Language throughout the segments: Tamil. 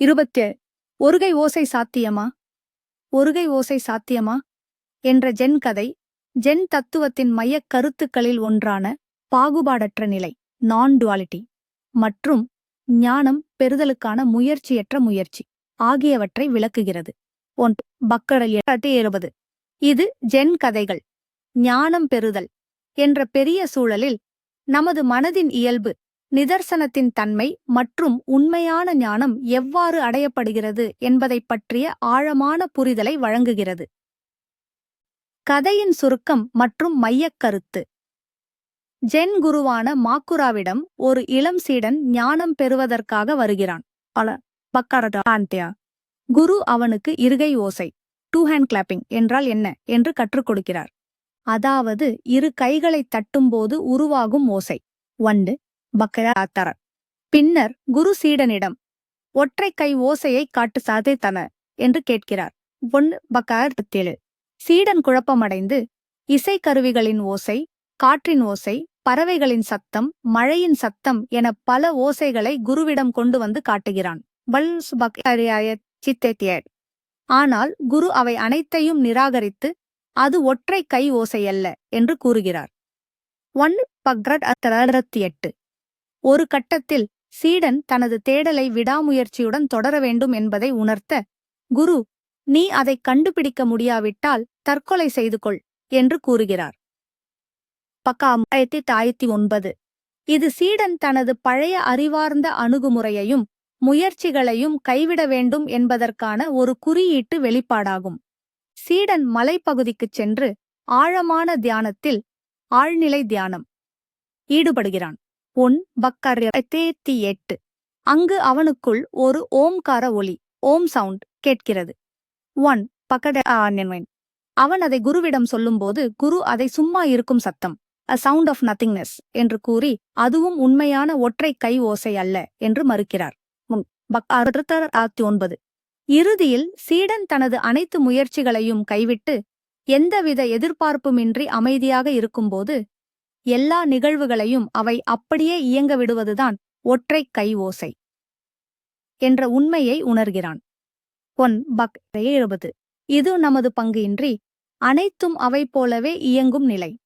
இருபத்தேழு. ஒருகை ஓசை சாத்தியமா? ஒருகை ஓசை சாத்தியமா? என்ற ஜென் கதை ஜென் தத்துவத்தின் மையக் கருத்துக்களில் ஒன்றான பாகுபாடற்ற நிலை நான் டுவாலிட்டி மற்றும் ஞானம் பெறுதலுக்கான முயற்சியற்ற முயற்சி ஆகியவற்றை விளக்குகிறது. ஒன்று பக்கடல் எட்டு எழுபது. இது ஜென் கதைகள் ஞானம் பெறுதல் என்ற பெரிய சூழலில் நமது மனதின் இயல்பு நிதர்சனத்தின் தன்மை மற்றும் உண்மையான ஞானம் எவ்வாறு அடையப்படுகிறது என்பதைப் பற்றிய ஆழமான புரிதலை வழங்குகிறது. கதையின் சுருக்கம் மற்றும் மையக்கருத்து ஜென் குருவான மாக்குராவிடம் ஒரு இளம் சீடன் ஞானம் பெறுவதற்காக வருகிறான். பல குரு அவனுக்கு இருகை ஓசை டூ ஹேண்ட் கிளாப்பிங் என்றால் என்ன என்று கற்றுக் கொடுக்கிறார். அதாவது இரு கைகளைத் தட்டும்போது உருவாகும் ஓசை. ஒன்று பக்கராத்தரர் பின்னர் குரு சீடனிடம் ஒற்றை கை ஓசையை காட்டு தன என்று கேட்கிறார். ஒன்று பக்கார் சீடன் குழப்பமடைந்து இசைக்கருவிகளின் ஓசை காற்றின் ஓசை பறவைகளின் சத்தம் மழையின் சத்தம் என பல ஓசைகளை குருவிடம் கொண்டு வந்து காட்டுகிறான். ஆனால் குரு அவை அனைத்தையும் நிராகரித்து அது ஒற்றை கை ஓசையல்ல என்று கூறுகிறார். ஒன் பக்ரட் அத்தரத்தி எட்டு ஒரு கட்டத்தில் சீடன் தனது தேடலை விடாமுயற்சியுடன் தொடர வேண்டும் என்பதை உணர்த்த குரு நீ அதை கண்டுபிடிக்க முடியாவிட்டால் தற்கொலை செய்து கொள் என்று கூறுகிறார். பக்கா ஆயிரத்தி ஆயிரத்தி ஒன்பது. இது சீடன் தனது பழைய அறிவார்ந்த அணுகுமுறையையும் முயற்சிகளையும் கைவிட வேண்டும் என்பதற்கான ஒரு குறியீட்டு வெளிப்பாடாகும். சீடன் மலைப்பகுதிக்குச் சென்று ஆழமான தியானத்தில் ஆழ்நிலை தியானம் ஈடுபடுகிறான். ஒன் பக்கர் தேத்தி எட்டு அங்கு அவனுக்குள் ஒரு ஓம்கார ஒலி ஓம் சவுண்ட் கேட்கிறது. ஒன். பக்கட ஆன்யன் அவன் அதை குருவிடம் சொல்லும்போது குரு அதை சும்மா இருக்கும் சத்தம் அ சவுண்ட் ஆஃப் நத்திங்னஸ் என்று கூறி அதுவும் உண்மையான ஒற்றை கை ஓசை அல்ல என்று மறுக்கிறார். முன். பக். ஒன்பது. இறுதியில் சீடன் தனது அனைத்து முயற்சிகளையும் கைவிட்டு எந்தவித எதிர்பார்ப்புமின்றி அமைதியாக இருக்கும்போது எல்லா நிகழ்வுகளையும் அவை அப்படியே இயங்க விடுவதுதான் ஒற்றை கை ஓசை என்ற உண்மையை உணர்கிறான். பொன் பக் எழுபது. இது நமது பங்கு இன்றி அனைத்தும் அவை போலவே இயங்கும் நிலை.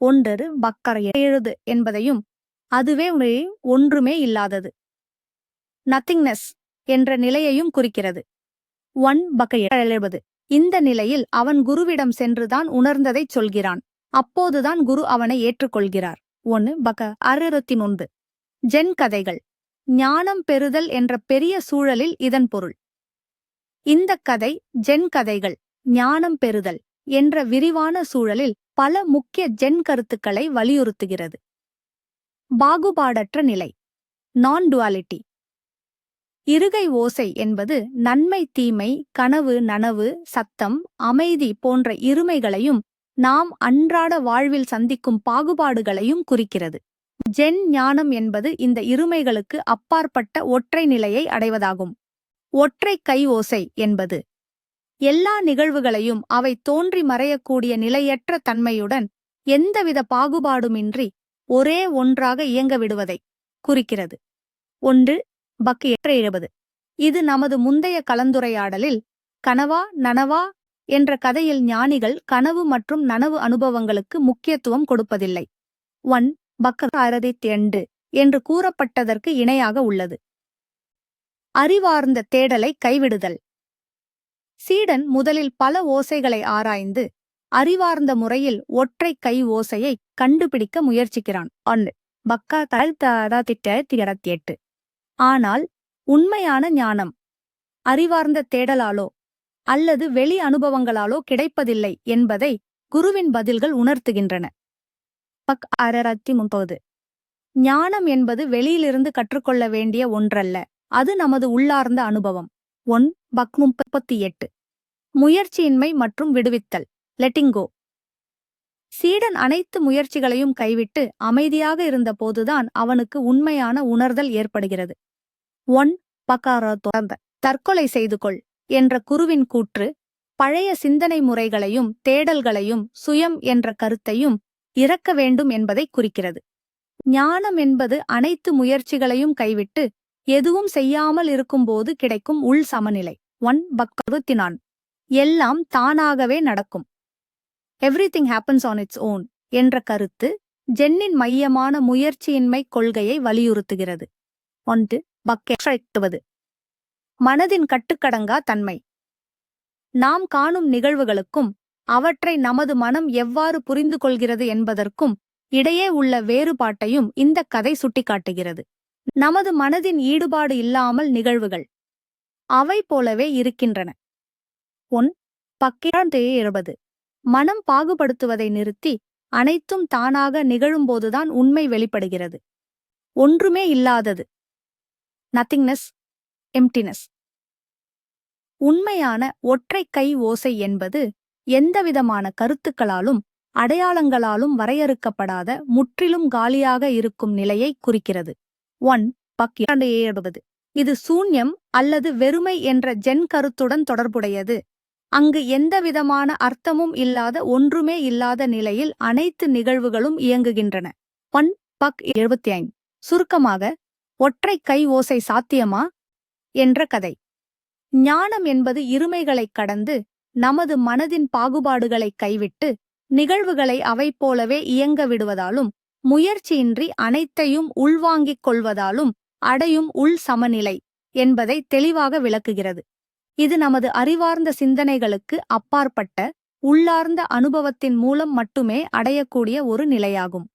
ஒன்றரு பக்கர் எழுது என்பதையும் அதுவே ஒன்றுமே இல்லாதது. நத்திங்னஸ் என்ற நிலையையும் குறிக்கிறது. ஒன் பக்க எழுபது. இந்த நிலையில் அவன் குருவிடம் சென்றுதான் உணர்ந்ததைச் சொல்கிறான். அப்போதுதான் குரு அவனை ஏற்றுக்கொள்கிறார். ஒன்னு பக அறுபத்தி ஒன்று ஜென் கதைகள். ஞானம் பெறுதல் என்ற பெரிய சூழலில் இதன் பொருள். இந்த கதை ஜென் கதைகள் ஞானம் பெறுதல் என்ற விரிவான சூழலில் பல முக்கிய ஜென் கருத்துக்களை வலியுறுத்துகிறது. பாகுபாடற்ற நிலை. நான் டுவாலிட்டி இருகை ஓசை என்பது நன்மை தீமை கனவு நனவு சத்தம் அமைதி போன்ற இருமைகளையும் நாம் அன்றாட வாழ்வில் சந்திக்கும் பாகுபாடுகளையும் குறிக்கிறது. ஜென் ஞானம் என்பது இந்த இருமைகளுக்கு அப்பாற்பட்ட ஒற்றை நிலையை அடைவதாகும். ஒற்றை கை ஓசை என்பது எல்லா நிகழ்வுகளையும் அவை தோன்றி மறையக்கூடிய நிலையற்ற தன்மையுடன் எந்தவித பாகுபாடுமின்றி ஒரே ஒன்றாக இயங்க விடுவதை குறிக்கிறது. ஒன்று பக்கு எட்டு எழுபது. இது நமது முந்தைய கலந்துரையாடலில் கனவா நனவா என்ற கதையில் ஞானிகள் கனவு மற்றும் நனவு அனுபவங்களுக்கு முக்கியத்துவம் கொடுப்பதில்லை ஒன் பக்க எண்டு என்று கூறப்பட்டதற்கு இணையாக உள்ளது அறிவார்ந்த தேடலை கைவிடுதல் சீடன் முதலில் பல ஓசைகளை ஆராய்ந்து அறிவார்ந்த முறையில் ஒற்றை கை ஓசையை கண்டுபிடிக்க முயற்சிக்கிறான் ஒன்று பக்கா திட்ட எட்டு ஆனால் உண்மையான ஞானம் அறிவார்ந்த தேடலாலோ அல்லது வெளி அனுபவங்களாலோ கிடைப்பதில்லை என்பதை குருவின் பதில்கள் உணர்த்துகின்றன. பக் அரரத்தி முப்பது ஞானம் என்பது வெளியிலிருந்து கற்றுக்கொள்ள வேண்டிய ஒன்றல்ல அது நமது உள்ளார்ந்த அனுபவம். ஒன் பக் முப்பத்தி எட்டு. முயற்சியின்மை மற்றும் விடுவித்தல். லெட்டிங்கோ. சீடன் அனைத்து முயற்சிகளையும் கைவிட்டு அமைதியாக இருந்தபோதுதான் அவனுக்கு உண்மையான உணர்தல் ஏற்படுகிறது. ஒன் பக்காரா தொடர்ந்த தற்கொலை செய்து கொள். என்ற குருவின் கூற்று பழைய சிந்தனை முறைகளையும் தேடல்களையும் சுயம் என்ற கருத்தையும் இறக்க வேண்டும் என்பதை குறிக்கிறது. ஞானம் என்பது அனைத்து முயற்சிகளையும் கைவிட்டு எதுவும் செய்யாமல் இருக்கும்போது கிடைக்கும் உள் சமநிலை. ஒன் பக் எல்லாம் தானாகவே நடக்கும். Everything happens on its own என்ற கருத்து ஜென்னின் மையமான முயற்சியின்மை கொள்கையை வலியுறுத்துகிறது. ஒன்று பக்கெட்டுவது மனதின் கட்டுக்கடங்கா தன்மை. நாம் காணும் நிகழ்வுகளுக்கும் அவற்றை நமது மனம் எவ்வாறு புரிந்து கொள்கிறது என்பதற்கும் இடையே உள்ள வேறுபாட்டையும் இந்த கதை சுட்டிக்காட்டுகிறது. நமது மனதின் ஈடுபாடு இல்லாமல் நிகழ்வுகள். அவை போலவே இருக்கின்றன. ஒன் பக்கிராந்தே இருபது மனம் பாகுபடுத்துவதை நிறுத்தி அனைத்தும் தானாக நிகழும்போதுதான் உண்மை வெளிப்படுகிறது. ஒன்றுமே இல்லாதது. நத்திங்னஸ் எம்டினஸ் உண்மையான ஒற்றை கை ஓசை என்பது எந்தவிதமான கருத்துக்களாலும் அடையாளங்களாலும் வரையறுக்கப்படாத முற்றிலும் காலியாக இருக்கும் நிலையை குறிக்கிறது. ஒன் பக் எழுபது இது சூன்யம் அல்லது வெறுமை என்ற ஜென் கருத்துடன் தொடர்புடையது. அங்கு எந்தவிதமான அர்த்தமும் இல்லாத ஒன்றுமே இல்லாத நிலையில் அனைத்து நிகழ்வுகளும் இயங்குகின்றன. ஒன் பக் எழுபத்தி ஐந்து. சுருக்கமாக ஒற்றை கை ஓசை சாத்தியமா? என்ற கதை. ஞானம் என்பது இருமைகளைக் கடந்து நமது மனதின் பாகுபாடுகளை கைவிட்டு நிகழ்வுகளை அவை போலவே இயங்க விடுவதாலும் முயற்சியின்றி அனைத்தையும் உள்வாங்கிக் கொள்வதாலும் அடையும் உள் சமநிலை என்பதை தெளிவாக விளக்குகிறது. இது நமது அறிவார்ந்த சிந்தனைகளுக்கு அப்பாற்பட்ட உள்ளார்ந்த அனுபவத்தின் மூலம் மட்டுமே அடையக்கூடிய ஒரு நிலையாகும்.